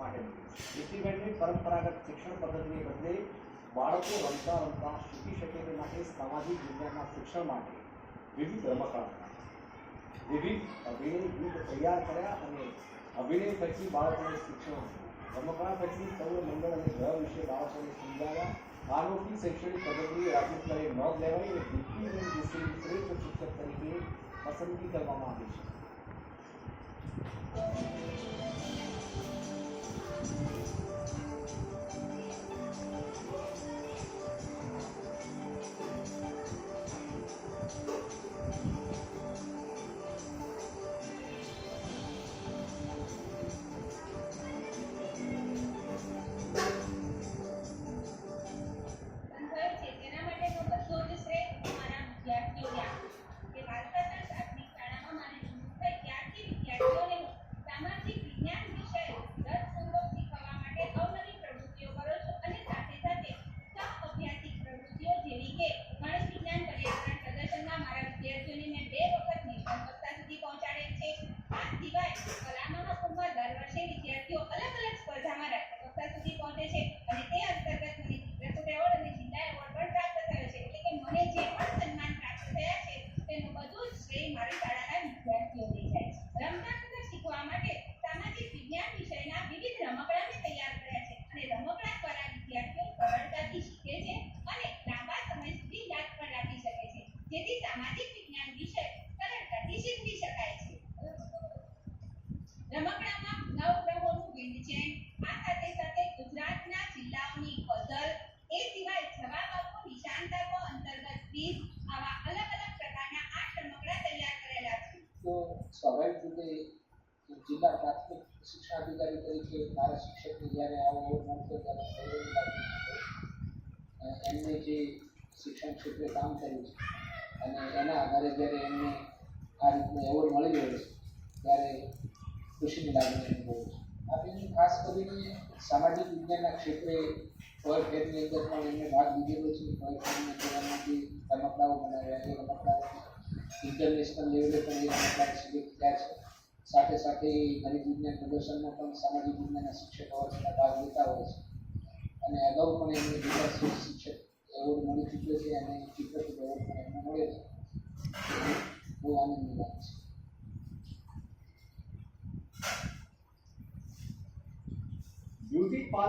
માટે નીતિબેનની પરંપરાગત શિક્ષણ પદ્ધતિને બદલે બાળકો રમતા રમતા શીખી શકે તે માટે સામાજિક વિજ્ઞાનના શિક્ષણ માટે વિવિધ રમકડા વિવિધ અભિનય ગીત તૈયાર કર્યા અને અભિનય થકી બાળકોને શિક્ષણ આપ્યું. રમકડા થકી સૌર મંડળ અને ગ્રહ વિશે બાળકોને સમજાવ્યા આ અનોખી શૈક્ષણિક પદ્ધતિ રાજ્ય સ્તરે નોંધ લેવાઈ અને દીપ્તિબેન જોશીની શ્રેષ્ઠ શિક્ષક તરીકે પસંદગી કરવામાં આવી છે ક્વિઝ આવા અલગ તો સ્વાભાવિક રીતે જિલ્લા પ્રાથમિક શિક્ષણાધિકારી તરીકે મારા શિક્ષકને જ્યારે આવો એવો મળતો ત્યારે એમને જે શિક્ષણ ક્ષેત્રે કામ કર્યું છે, અને એના આધારે જ્યારે એમને આ રીતનો એવોર્ડ મળી રહ્યો છે, ત્યારે ખુશીની લાગણી અનુભવું છું. આપણે ખાસ કરીને સામાજિક વિજ્ઞાનના ક્ષેત્રે ટોય ફેરની અંદર પણ એમને ભાગ લીધેલો છે. એમાંથી બનાવ્યા એ રમકડાઓ ઇન્ટરનેશનલ લેવલે પણ એ રમકડા સુધી થયા છે. સાથે સાથે ગણિત વિજ્ઞાન પ્રદર્શનમાં પણ સામાજિક વિજ્ઞાનના શિક્ષકો વર્ષના ભાગ લેતા હોય છે. અને અગાઉ પણ એમને બીજા શિક્ષક. એવોર્ડ મળી ચૂક્યો છે અને ચિત્રકૂટ એવોર્ડ પણ એમને મળ્યો છે. બહુ આનંદની વાત છે. beauty